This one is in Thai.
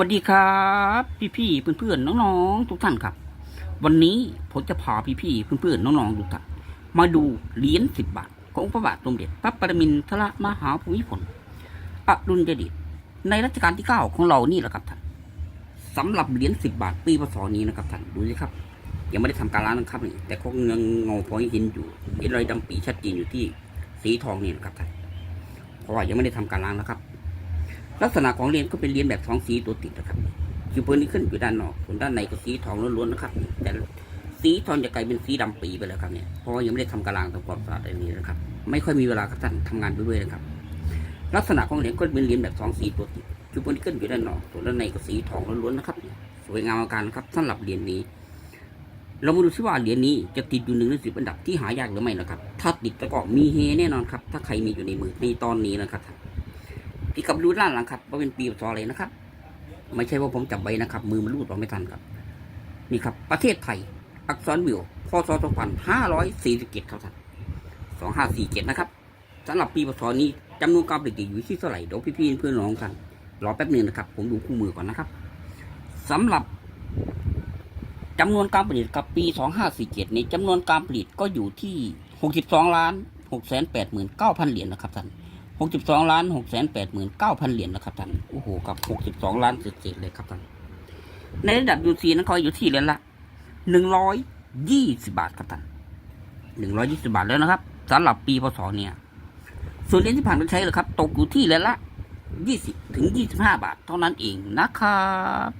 สวัสดีครับพี่พี่ๆเพื่อนๆน้องๆทุกท่านครับ วันนี้ผมจะพาพี่พี่ๆเพื่อนๆน้องๆทุกท่านมาดูเหรียญสิบบาท ของพระบาทสมเด็จพระปรมินทรมหาภูมิพลอดุลยเดชในรัชกาลที่เก้าของเรานี่แหละครับท่านสำหรับเหรียญสิบบาทปีพศนี้นะครับท่านดูสิครับ ยังไม่ได้ทำการล้างนะครับนี่แต่คงยังเงาพอเห็นอยู่เห็นรอยดำปีชัดเจนอยู่ที่สีทองนี่นะครับท่านเพราะว่ายังไม่ได้ทำการล้างนะครับ ลักษณะของเหรียญก็เป็นเหรียญแบบสองสีตัวติดนะครับคิวเปอร์นี้ขึ้นอยู่ด้านนอกส่วนด้านในก็สีทองล้วนๆนะครับ แต่สีทองจะกลายเป็นสีดำปีไปแล้วครับเนี่ยเพราะว่ายังไม่ได้ทำการล้างทำความสะอาดอะไรนี้นะครับ ไม่ค่อยมีเวลาครับท่านทำงานไปด้วยนะครับ ลักษณะของเหรียญก็เป็นเหรียญแบบสองสีตัวติดคิวเปอร์นี้ขึ้นอยู่ด้านนอกส่วนด้านในก็สีทองล้วนๆนะครับ สวยงามอาการนครับสำหรับเหรียญนี้เรามาดูซิว่าเหรียญนี้จะติดอยู่หนึ่งในสิบอันดับที่หายากหรือไม่นะครับ ถ้าติดก็มีเฮแน่นอนครับ ถ้าใครมีอยู่ในมือในตอนนี้นะครับ พี่กับดูด้านหลังครับว่าเป็นปีพศอะไรนะครับ ไม่ใช่ว่าผมจับไว้นะครับ มือมันรูดออกไม่ทันครับ นี่ครับ ประเทศไทย อักษรวิวพศ2547ครับท่าน2547นะครับสำหรับปีพศนี้จำนวนการผลิตอยู่ที่เท่าไหร่เดี๋ยวพี่ๆเพื่อนน้องกันรอแป๊บหนึงนะครับ ผมดูคู่มือก่อนนะครับสำหรับจำนวนการผลิตกับปี 2547นี้จำนวนการผลิตก็อยู่ที่ 62ล้าน689,000 เหรียญนะครับท่าน หกสิบสองล้านหกแสนแปดหมื่นเก้าพันเหรียญนะครับท่านโอ้โหกับหกสิบสองล้านเศษๆเลยครับท่านในระดับยูซีนั้นก็อยู่ที่เหรียญละหนึ่งร้อยยี่สิบาทครับท่านหนึ่งร้อยยี่สิบาทแล้วนะครับสำหรับปีพศเนี่ย ส่วนเหรียญที่ผ่านการใช้เลยครับ ตกอยู่ที่เหรียญละยี่สิบถึงยี่สิบห้าบาทเท่านั้นเองนะครับ